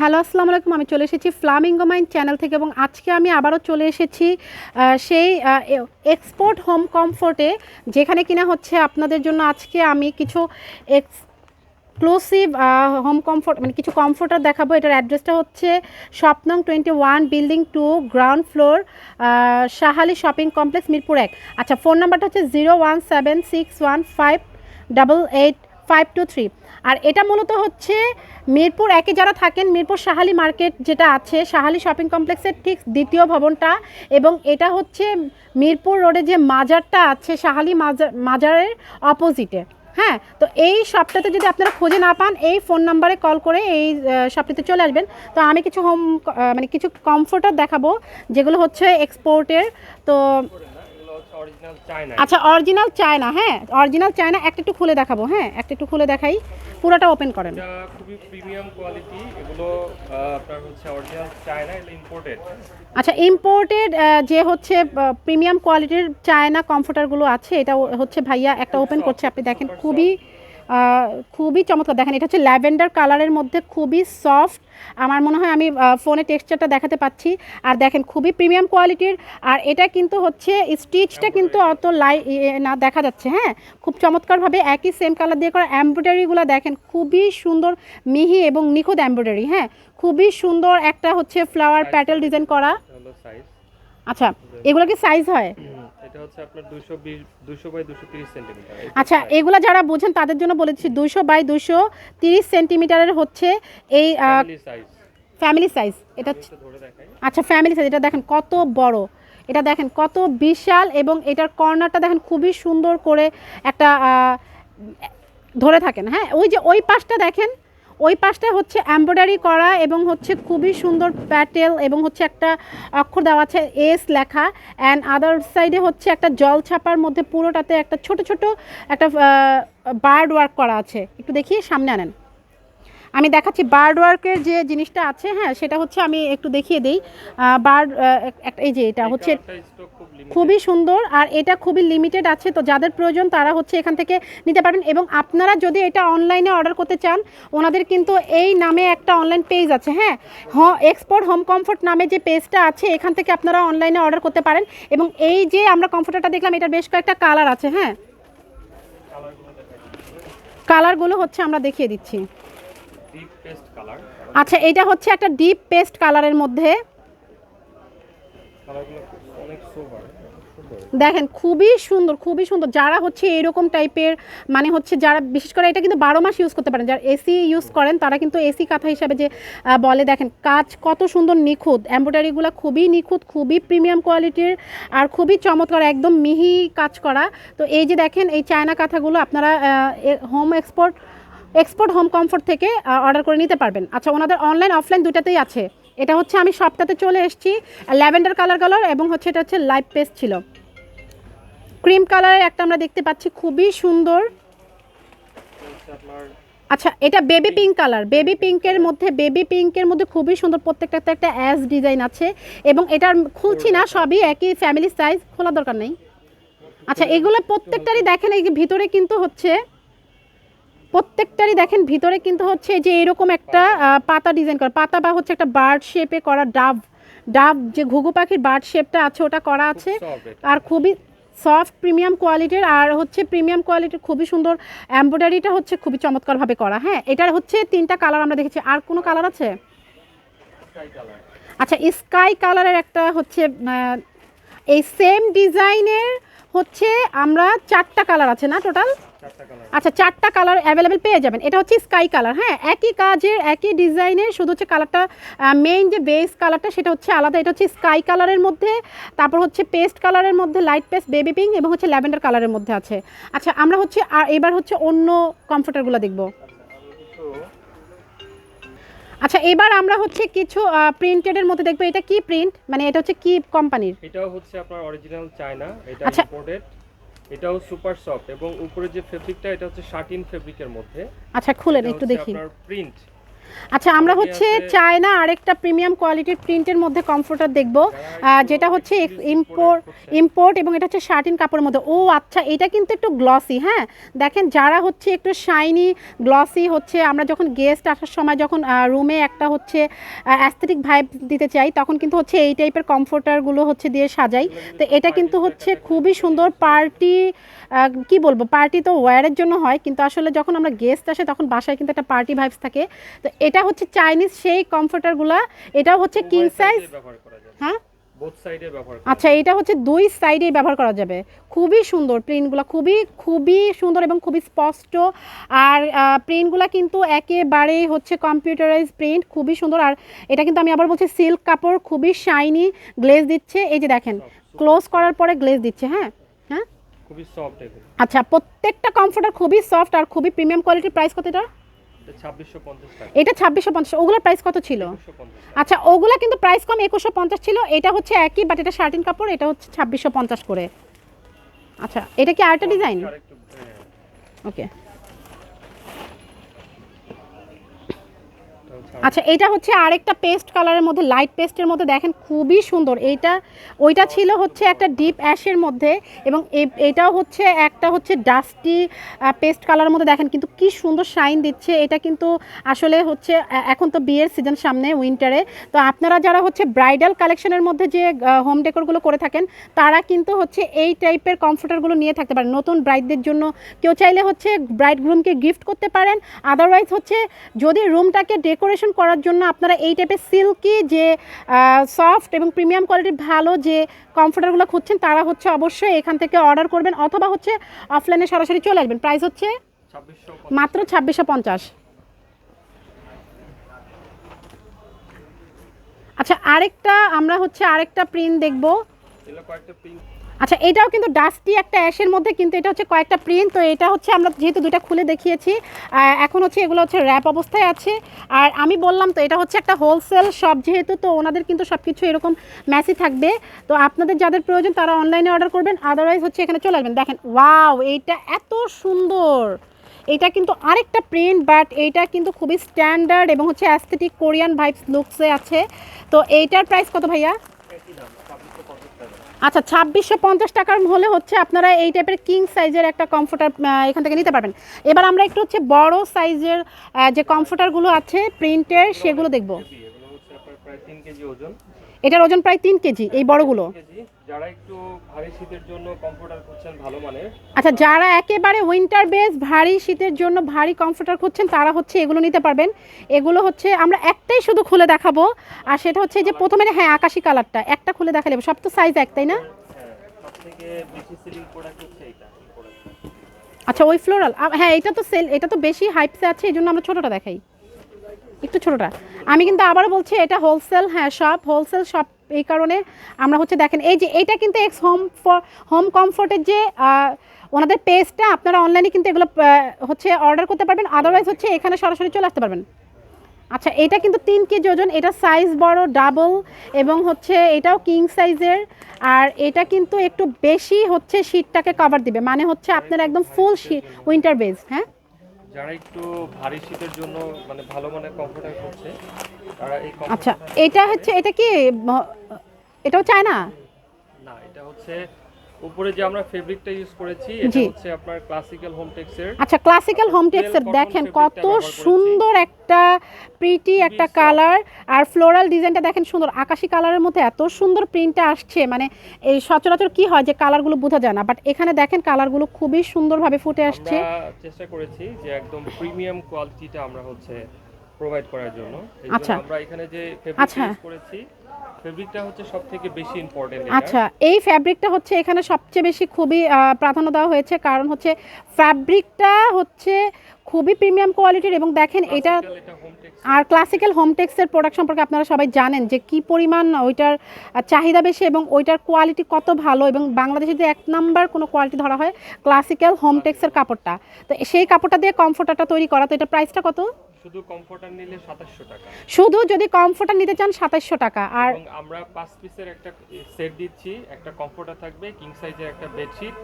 Hello, আসসালামু আলাইকুম। আমি চলে এসেছি ফ্লামিঙ্গো মাইন চ্যানেল থেকে এবং আজকে আমি আবারও চলে এসেছি সেই এক্সপোর্ট হোম কমফোর্টে যেখানে কিনা হচ্ছে আপনাদের জন্য আজকে আমি কিছু এক্স এক্সক্লুসিভ হোম কমফোর্ট মানে কিছু কমফোর্টার দেখাবো। এটার অ্যাড্রেসটা হচ্ছে স্বপ্নং twenty one building two ground floor Shahali shopping complex Mirpur এক। আচ্ছা ফোন নাম্বারটা হচ্ছে zero one seven six one five double eight five two three আর এটা মূলত হচ্ছে মিরপুর, একে যারা থাকেন, মিরপুর সাহালি মার্কেট যেটা আছে সাহালি শপিং কমপ্লেক্সের ঠিক দ্বিতীয় ভবনটা এবং এটা হচ্ছে মিরপুর রোডে যে মাজারটা আছে সাহালি মাজার মাজারের অপোজিটে হ্যাঁ তো এই শপটাতে যদি আপনারা খুঁজে না পান, এই ফোন নাম্বারে কল করে এই শপটিতে চলে আসবেন। তো আমি কিছু হোম মানে কিছু কমফোর্টার দেখাবো, যেগুলো হচ্ছে এক্সপোর্টের তো এগুলো হচ্ছে অরিজিনাল চায়না আচ্ছা অরিজিনাল চায়না হ্যাঁ অরিজিনাল চায়না একটা একটু খুলে দেখাবো হ্যাঁ একটা একটু খুলে দেখাই পুরোটা ওপেন করেন। এটা খুবই প্রিমিয়াম কোয়ালিটি এগুলো আপনার হচ্ছে অরিজিনাল চায়না এগুলো ইম্পোর্টেড আচ্ছা ইম্পোর্টেড যে হচ্ছে প্রিমিয়াম কোয়ালিটির চায়না কমফোর্টারগুলো আছে এটা হচ্ছে ভাইয়া একটা ওপেন করছে আপনি দেখেন খুবই খুবই চমৎকার। দেখেন এটা হচ্ছে ল্যাভেন্ডার কালারের মধ্যে খুবই সফট। আমার মনে হয় আমি ফোনে টেক্সচারটা দেখাতে পাচ্ছি। আর দেখেন খুবই প্রিমিয়াম কোয়ালিটির। আর এটা কিন্তু হচ্ছে স্টিচটা কিন্তু অত লাই না দেখা যাচ্ছে হ্যাঁ? খুব চমৎকারভাবে একই সেম কালার দিয়ে করা এমব্রয়ডারিগুলো দেখেন খুবই সুন্দর মিহি এবং নিখুঁত এমব্রয়ডারি হ্যাঁ? খুবই সুন্দর একটা হচ্ছে ফ্লাওয়ার প্যাটেল ডিজাইন করা। আচ্ছা এগুলো কি সাইজ হয়? এটা হচ্ছে আপনার 220 200 বাই 230 সেন্টিমিটার আচ্ছা এগুলো যারা বোঝেন তাদের জন্য বলেছি দিচ্ছি দুশো বাই দুশো তিরিশ সেন্টিমিটারের হচ্ছে এই ফ্যামিলি সাইজ এটা আচ্ছা ফ্যামিলি সাইজ এটা দেখেন কত বড়। এটা দেখেন কত বিশাল এবং এটার কর্নারটা দেখেন খুবই সুন্দর করে একটা ধরে থাকেন হ্যাঁ? ওই যে ওই পাশটা দেখেন ওই পাশটা হচ্ছে এমব্রয়ডারি করা এবং হচ্ছে খুবই সুন্দর প্যাটেল এবং হচ্ছে একটা অক্ষর দেওয়া আছে এস লেখা। অ্যান্ড আদার সাইডে হচ্ছে একটা জল ছাপার মধ্যে পুরোটাতে একটা ছোট ছোট একটা বার্ড ওয়ার্ক করা আছে। একটু দেখি সামনে আনেন। আমি দেখাচ্ছি বার্ড ওয়ার্কের যে জিনিসটা আছে হ্যাঁ সেটা হচ্ছে আমি একটু দেখিয়ে দিই। বার্ড একটা এই যে এটা হচ্ছে খুবই সুন্দর আর এটা খুবই লিমিটেড আছে তো যাদের প্রয়োজন তারা হচ্ছে এখান থেকে নিতে পারবেন এবং আপনারা যদি এটা অনলাইনে অর্ডার করতে চান ওনাদের কিন্তু এই নামে একটা অনলাইন পেজ আছে হ্যাঁ হ এক্সপোর্ট হোম কমফোর্ট নামে যে পেজটা আছে এখান থেকে আপনারা অনলাইনে অর্ডার করতে পারেন এবং এই যে আমরা কমফোর্টারটা দেখলাম এটার বেশ কয়েকটা কালার আছে হ্যাঁ। কালারগুলো হচ্ছে আমরা দেখিয়ে দিচ্ছি। আচ্ছা এটা হচ্ছে একটা ডিপ পেস্ট কালারের মধ্যে। দেখেন খুবই সুন্দর খুবই সুন্দর। যারা হচ্ছে এরকম টাইপের মানে হচ্ছে যারা বিশেষ করে এটা কিন্তু বারো মাস ইউজ করতে পারেন। যারা এসি ইউজ করেন তারা কিন্তু এসি কাঁথা হিসাবে যে বলে দেখেন কাজ কত সুন্দর নিখুঁত। এমব্রয়ডারিগুলো খুবই নিখুঁত খুবই প্রিমিয়াম কোয়ালিটির আর খুবই চমৎকার একদম মিহি কাজ করা। তো এই যে দেখেন এই চায়না কাঁথাগুলো আপনারা home export export home comfort থেকে অর্ডার করে নিতে পারবেন। আচ্ছা ওনাদের অনলাইন অফলাইন দুটাতেই আছে। এটা হচ্ছে আমি সপ্তাহে চলে এসেছি, ল্যাভেন্ডার কালার কালার এবং হচ্ছে এটা হচ্ছে লাইট পেস্ট ছিল। ক্রিম কালারের একটা আমরা দেখতে পাচ্ছি, খুবই সুন্দর। আচ্ছা এটা বেবি পিঙ্ক কালার বেবি পিঙ্কের মধ্যে বেবি পিঙ্কের মধ্যে খুবই সুন্দর, প্রত্যেকটাতে একটা অ্যাস ডিজাইন আছে এবং এটার খুলছি না, সবই একই ফ্যামিলি সাইজ খোলা দরকার নেই। আচ্ছা এগুলো প্রত্যেকটারই দেখেন, এই ভিতরে কিন্তু হচ্ছে প্রত্যেকটারই দেখেন ভিতরে কিন্তু হচ্ছে যে এরকম একটা পাতা ডিজাইন করা পাতা বা হচ্ছে একটা বার্ড শেপে করা ডাব ডাব যে ঘুঘু পাখির বার্ড শেপটা আছে ওটা করা আছে। আর খুবই সফট প্রিমিয়াম কোয়ালিটির আর হচ্ছে প্রিমিয়াম কোয়ালিটির খুবই সুন্দর এমব্রয়ডারিটা হচ্ছে খুবই চমৎকারভাবে করা। হ্যাঁ এটার হচ্ছে তিনটা কালার আমরা দেখেছি। আর কোনো কালার আছে? আচ্ছা স্কাই কালারের একটা হচ্ছে এই সেম ডিজাইনের হচ্ছে আমরা চারটা কালার আছে না টোটাল আচ্ছা চারটা কালার অ্যাভেলেবেল পেয়ে যাবেন। এটা হচ্ছে স্কাই কালার হ্যাঁ? একই কাজের, একই ডিজাইনের শুধু হচ্ছে কালারটা মেইন যে বেস কালারটা সেটা হচ্ছে আলাদা। এটা হচ্ছে স্কাই কালারের মধ্যে, তারপর হচ্ছে পেস্ট কালারের মধ্যে লাইট পেস্ট বেবি পিঙ্ক এবং হচ্ছে ল্যাভেন্ডার কালারের মধ্যে আছে। আচ্ছা আমরা হচ্ছে, আর এবার হচ্ছে অন্য কমফোর্টারগুলো দেখব। আচ্ছা এবার আমরা হচ্ছে কিছু প্রিন্টেডের মধ্যে দেখব। এটা কি প্রিন্ট মানে এটা হচ্ছে কি কোম্পানির এটাও হচ্ছে আপনার অরিজিনাল চায়না। এটা আচ্ছা। ইম্পোর্টেড এটাও সুপার সফট এবং উপরে যে ফেব্রিকটা এটা হচ্ছে শাটিন ফেব্রিকের মধ্যে। আচ্ছা খুলেন একটু দেখি। প্রিন্ট আচ্ছা আমরা হচ্ছে চায়না আরেকটা প্রিমিয়াম কোয়ালিটির প্রিন্টের মধ্যে কমফোর্টার দেখব। যেটা হচ্ছে ইম্পোর্ট ইম্পোর্ট এবং এটা হচ্ছে শার্টিন কাপড়ের মধ্যে। ও আচ্ছা এটা কিন্তু একটু গ্লসি হ্যাঁ? দেখেন যারা হচ্ছে একটু শাইনি গ্লসি হচ্ছে আমরা যখন গেস্ট আসার সময় যখন রুমে একটা হচ্ছে অ্যাস্থেটিক ভাইব দিতে চাই তখন কিন্তু হচ্ছে এই টাইপের কমফোর্টারগুলো হচ্ছে দিয়ে সাজাই। তো এটা কিন্তু হচ্ছে খুবই সুন্দর পার্টি কি বলব? পার্টি তো ওয়্যারের জন্য হয় কিন্তু আসলে যখন আমরা গেস্ট আসে তখন বাসায় কিন্তু একটা পার্টি ভাইবস থাকে। তো এটা হচ্ছে চাইনিজ সেই কমফোর্টারগুলো এটাও হচ্ছে কিং সাইজ হ্যাঁ? সাইডে আচ্ছা এটা হচ্ছে দুই সাইডেই ব্যবহার করা যাবে। খুবই সুন্দর প্রিন্টগুলো খুবই খুবই সুন্দর এবং খুবই স্পষ্ট। আর প্রিন্টগুলো কিন্তু একেবারেই হচ্ছে কম্পিউটারাইজ প্রিন্ট খুবই সুন্দর। আর এটা কিন্তু আমি আবার বলছি সিল্ক কাপড় খুবই শাইনি গ্লেজ দিচ্ছে। এই যে দেখেন ক্লোজ করার পরে গ্লেজ দিচ্ছে হ্যাঁ? হ্যাঁ? খুবই সফট আচ্ছা প্রত্যেকটা কমফোর্টার খুবই সফট আর খুবই প্রিমিয়াম কোয়ালিটির প্রাইস কত এটা? এটা ছাব্বিশশো পঞ্চাশ ওগুলোর প্রাইস কত ছিল? আচ্ছা ওগুলো কিন্তু প্রাইস কম একুশশো পঞ্চাশ ছিল এটা হচ্ছে একই বাট এটা শার্টিন কাপড় এটা হচ্ছে ছাব্বিশশো পঞ্চাশ করে। আচ্ছা এটা কি আরেকটা ডিজাইন হ্যাঁ, ওকে আচ্ছা এটা হচ্ছে আরেকটা পেস্ট কালারের মধ্যে, লাইট পেস্টের মধ্যে দেখেন খুবই সুন্দর। এইটা, ওইটা ছিল হচ্ছে একটা ডিপ অ্যাশের মধ্যে এবং এটাও হচ্ছে একটা হচ্ছে ডাস্টি পেস্ট কালারের মধ্যে দেখেন কিন্তু কি সুন্দর শাইন দিচ্ছে। এটা কিন্তু আসলে হচ্ছে এখন তো বিয়ের সিজন সামনে, উইন্টারে। তো আপনারা যারা হচ্ছে ব্রাইডাল কালেকশনের মধ্যে যে হোম ডেকোরগুলো করে থাকেন, তারা কিন্তু হচ্ছে এই টাইপের কমফোর্টারগুলো নিয়ে থাকতে পারেন। নতুন ব্রাইডদের জন্য কেউ চাইলে হচ্ছে ব্রাইড গ্রুমকে গিফট করতে পারেন। আদারওয়াইজ হচ্ছে যদি রুমটাকে ডেকোরেশন করার জন্য আপনারা এই টাইপের সিল্কি যে সফট এবং প্রিমিয়াম কোয়ালিটির ভালো যে কমফোর্টারগুলো খুঁজছেন তারা হচ্ছে অবশ্যই এখান থেকে অর্ডার করবেন অথবা হচ্ছে অফলাইনে সরাসরি চলে আসবেন। প্রাইস হচ্ছে মাত্র ছাব্বিশশো পঞ্চাশ। আচ্ছা আরেকটা আমরা হচ্ছে আরেকটা প্রিন্ট দেখব। কয়েকটা পিঙ্ক আচ্ছা এটাও কিন্তু ডাস্টি একটা অ্যাশের মধ্যে কিন্তু এটা হচ্ছে কয়েকটা প্রিন্ট তো এটা হচ্ছে আমরা যেহেতু দুইটা খুলে দেখিয়েছি এখন হচ্ছে এগুলো হচ্ছে র্যাপ অবস্থায় আছে। আর আমি বললাম তো এটা হচ্ছে একটা হোলসেল শপ যেহেতু, তো ওনাদের কিন্তু সব কিছু এরকম ম্যাসি থাকবে। তো আপনাদের যাদের প্রয়োজন তারা অনলাইনে অর্ডার করবেন আদারওয়াইজ হচ্ছে এখানে চলে আসবেন। দেখেন ওয়াও এইটা এত সুন্দর! এটা কিন্তু আরেকটা প্রিন্ট বাট এইটা কিন্তু খুবই স্ট্যান্ডার্ড এবং হচ্ছে অ্যাস্থেটিক কোরিয়ান ভাইবস লুকসে আছে। তো এইটার প্রাইস কত ভাইয়া? আচ্ছা ছাব্বিশশো পঞ্চাশ টাকার হলে হচ্ছে আপনারা এই টাইপের কিং সাইজের একটা কমফোর্টার এখান থেকে নিতে পারবেন। এবার আমরা একটু হচ্ছে বড় সাইজের যে কমফোর্টারগুলো আছে প্রিন্টের সেগুলো দেখব। এটার ওজন প্রায় তিন কেজি এই বড়গুলো। যারা একটু ভারী শীতের জন্য কম্পিউটার করছেন ভালো মানের আচ্ছা যারা একেবারে উইন্টার বেস ভারী শীতের জন্য ভারী কমফোর্টার খুঁজছেন, তারা হচ্ছে এগুলো নিতে পারবেন। এগুলো হচ্ছে আমরা একটাই শুধু খুলে দেখাবো, আর সেটা হচ্ছে যে প্রথমে হ্যাঁ আকাশি কালারটা একটা খুলে দেখালে সব তো সাইজ এক, তাই না? আচ্ছা ওই ফ্লোরাল হ্যাঁ এটা তো সেল এটা তো বেশি হাইপসে আছে এই জন্য আমরা ছোটোটা দেখাই। একটু ছোটোটা। আমি কিন্তু আবারও বলছি, এটা হোলসেল হ্যাঁ শপ হোলসেল শপ এই কারণে আমরা হচ্ছে দেখেন, এই যে এটা কিন্তু এক্স হোম হোম কমফোর্টের যে ওনাদের পেজটা আপনারা অনলাইনে কিন্তু এগুলো হচ্ছে অর্ডার করতে পারবেন। আদারওয়াইজ হচ্ছে এখানে সরাসরি চলে আসতে পারবেন। আচ্ছা এটা কিন্তু তিন কেজি ওজন, এটা সাইজ বড় ডাবল এবং হচ্ছে এটাও কিং সাইজের আর এটা কিন্তু একটু বেশি হচ্ছে শীতটাকে কভার দিবে। মানে হচ্ছে আপনার একদম ফুল উইন্টার বেস হ্যাঁ? যারা একটু ভারী শীতের জন্য মানে ভালো মানের কম্পিউটার করছে তারা এই আচ্ছা এটা হচ্ছে এটা কি এটাও চায় না না এটা হচ্ছে উপরে যে আমরা ফেব্রিকটা ইউজ করেছি এটা হচ্ছে আপনার ক্লাসিক্যাল হোম টেক্সের আচ্ছা ক্লাসিক্যাল হোম টেক্সের দেখেন কত সুন্দর একটা প্রিটি একটা কালার আর ফ্লোরাল ডিজাইনটা দেখেন সুন্দর আকাশি কালারের মধ্যে এত সুন্দর প্রিন্টটা আসছে মানে এই সচরাচর কি হয় যে কালারগুলো বোঝা যায় না বাট এখানে দেখেন কালারগুলো খুবই সুন্দরভাবে ফুটে আসছে চেষ্টা করেছি যে একদম প্রিমিয়াম কোয়ালিটিটা আমরা হচ্ছে প্রোভাইড করার জন্য আচ্ছা। আমরা এখানে যে আচ্ছা। ফেব্রিক ইউজ করেছি ফেব্রিকটা হচ্ছে সবথেকে বেশি ইম্পর্টেন্ট আচ্ছা এই ফ্যাব্রিকটা হচ্ছে এখানে সবচেয়ে বেশি খুবই প্রাধান্য দেওয়া হয়েছে। কারণ হচ্ছে ফ্যাব্রিকটা হচ্ছে খুবই প্রিমিয়াম কোয়ালিটির এবং দেখেন এটা আর ক্লাসিক্যাল হোম টেক্সের প্রোডাক্ট সম্পর্কে আপনারা সবাই জানেন যে কি পরিমাণ ওইটার চাহিদা বেশি এবং ওইটার কোয়ালিটি কত ভালো এবং বাংলাদেশে যে এক নাম্বার কোনো কোয়ালিটি ধরা হয় ক্লাসিক্যাল হোম টেক্সের কাপড়টা। তো সেই কাপড়টা দিয়ে কমফোর্টারটা তৈরি করা তো এটা প্রাইসটা কত? শুধু কমফর্টার নিলে 2700 টাকা। শুধু যদি কমফোর্টার নিতে চান সাতাইশশো টাকা আর আমরা পাঁচ পিসের একটা সেট দিচ্ছি একটা কমফোর্টার থাকবে কিং সাইজের একটা বেডশিট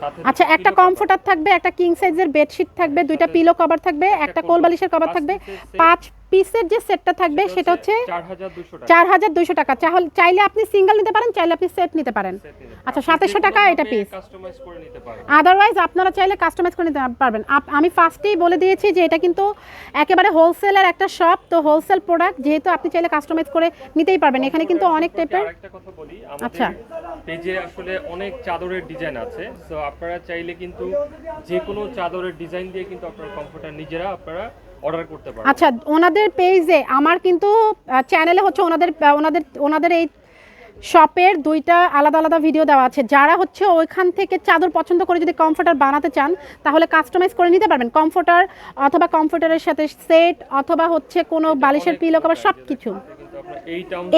সাথে আচ্ছা একটা কমফর্টার থাকবে একটা কিং সাইজের বেডশিট থাকবে দুইটা পিলো কভার থাকবে একটা কোল বালিশের কভার থাকবে পাঁচ পিসের যে সেটটা থাকবে সেটা হচ্ছে চার হাজার দুশো টাকা। চাইলে আপনি সিঙ্গেল নিতে পারেন চাইলে আপনি সেট নিতে পারেন। আচ্ছা, 2700 টাকা এটা পিস কাস্টমাইজ করে নিতে পারেন। আদারওয়াইজ আপনারা চাইলে কাস্টমাইজ করে নিতে পারবেন। আমি ফার্স্টেই বলে দিয়েছি যে এটা কিন্তু একেবারে হোলসেলের একটা শপ তো হোলসেল প্রোডাক্ট যেহেতু আপনি চাইলে কাস্টমাইজ করে নিতেই পারবেন। এখানে কিন্তু অনেক টাইপের আরেকটা কথা বলি। আচ্ছা। পেজে আসলে অনেক চাদরের ডিজাইন আছে। সো আপনারা চাইলে কিন্তু যে কোনো চাদরের ডিজাইন দিয়ে কিন্তু আপনারা কমফোর্টার নিজেরা আপনারা অর্ডার করতে পারেন আচ্ছা ওনাদের পেজে আমার কিন্তু চ্যানেলে হচ্ছে ওনাদের ওনাদের ওনাদের এই শপের দুইটা আলাদা আলাদা ভিডিও দেওয়া আছে। যারা হচ্ছে ওইখান থেকে চাদর পছন্দ করে যদি কমফোর্টার বানাতে চান তাহলে কাস্টমাইজ করে নিতে পারবেন। কমফোর্টার অথবা কমফোর্টারের সাথে সেট অথবা হচ্ছে কোনো বালিশের পিলো কভার সব কিছু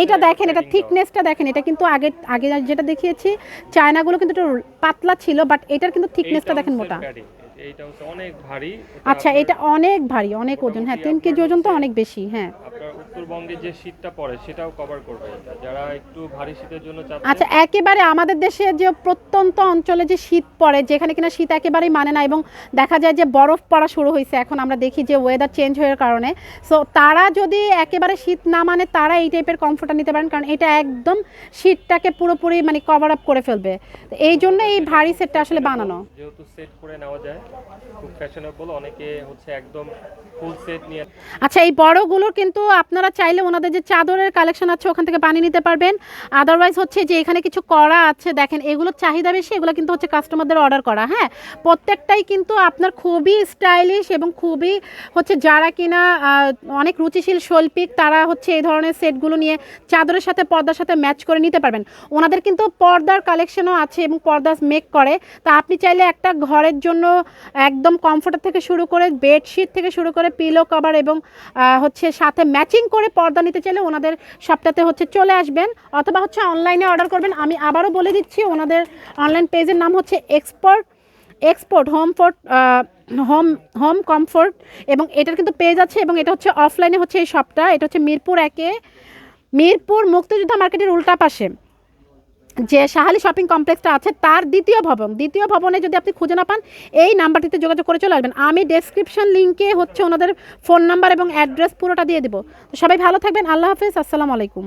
এইটা দেখেন এটা থিকনেসটা দেখেন এটা কিন্তু আগে আগে যেটা দেখিয়েছি চায়নাগুলো কিন্তু একটু পাতলা ছিল বাট এটার কিন্তু থিকনেসটা দেখেন মোটা। এইটা হচ্ছে অনেক ভারী। আচ্ছা এটা অনেক ভারী অনেক ওজন। হ্যাঁ তিন কেজি ওজন তো অনেক বেশি হ্যাঁ। আপনার উত্তরবঙ্গে যে শীতটা পড়ে সেটাও কভার করবে এটা। যারা একটু ভারী শীতের জন্য চাচ্ছে আচ্ছা একেবারে আমাদের দেশে যে প্রত্যন্ত অঞ্চলে যে শীত পড়ে যেখানে কিনা শীত একেবারেই মানে না এবং দেখা যায় যে বরফ পড়া শুরু হয়েছে এখন আমরা দেখি যে ওয়েদার চেঞ্জ হওয়ার কারণে। সো তারা যদি একেবারে শীত না মানে তারা এই টাইপের কমফোর্টার নিতে পারেন কারণ এটা একদম শীতটাকে পুরোপুরি মানে কভার আপ করে ফেলবে। এই জন্য এই ভারী সেটটা আসলে বানানো। যেহেতু সেট করে নেওয়া যায় খুব ফ্যাশনেবল অনেকে হচ্ছে একদম ফুল সেট নিয়ে আচ্ছা এই বড়গুলোর কিন্তু আপনারা চাইলে ওনাদের যে চাদরের কালেকশন আছে, ওখান থেকে বানিয়ে নিতে পারবেন। আদারওয়াইজ হচ্ছে যে এখানে কিছু করা আছে, দেখেন এগুলোর চাহিদা বেশি, এগুলো কিন্তু হচ্ছে কাস্টমারদের অর্ডার করা হ্যাঁ? প্রত্যেকটাই কিন্তু আপনার খুবই স্টাইলিশ এবং খুবই হচ্ছে যারা কিনা অনেক রুচিশীল শৈল্পিক, তারা হচ্ছে এই ধরনের সেটগুলো নিয়ে চাদরের সাথে, পর্দার সাথে ম্যাচ করে নিতে পারবেন। ওনাদের কিন্তু পর্দার কালেকশনও আছে এবং পর্দা মেক করে। তা আপনি চাইলে একটা ঘরের জন্য একদম কমফোর্টার থেকে শুরু করে বেডশিট থেকে শুরু করে পিলো কভার এবং হচ্ছে সাথে ম্যাচিং করে পর্দা নিতে চাইলে ওনাদের সবটাতে হচ্ছে চলে আসবেন অথবা হচ্ছে অনলাইনে অর্ডার করবেন। আমি আবারও বলে দিচ্ছি, ওনাদের অনলাইন পেজের নাম হচ্ছে export export home fort home home comfort এবং এটার কিন্তু পেজ আছে এবং এটা হচ্ছে অফলাইনে হচ্ছে এই শপটা এটা হচ্ছে মিরপুর একে, মিরপুর মুক্তিযোদ্ধা মার্কেটের উল্টা পাশে। যে শাহালি শপিং কমপ্লেক্সটা আছে, তার দ্বিতীয় ভবন। দ্বিতীয় ভবনে যদি আপনি খুঁজে না পান, এই নাম্বারটিতে যোগাযোগ করে চলে আসবেন। আমি ডেসক্রিপশন লিঙ্কে হচ্ছে ওনাদের ফোন নাম্বার এবং অ্যাড্রেস পুরোটা দিয়ে দেবো। তো সবাই ভালো থাকবেন। আল্লাহ হাফিজ। আসসালামু আলাইকুম।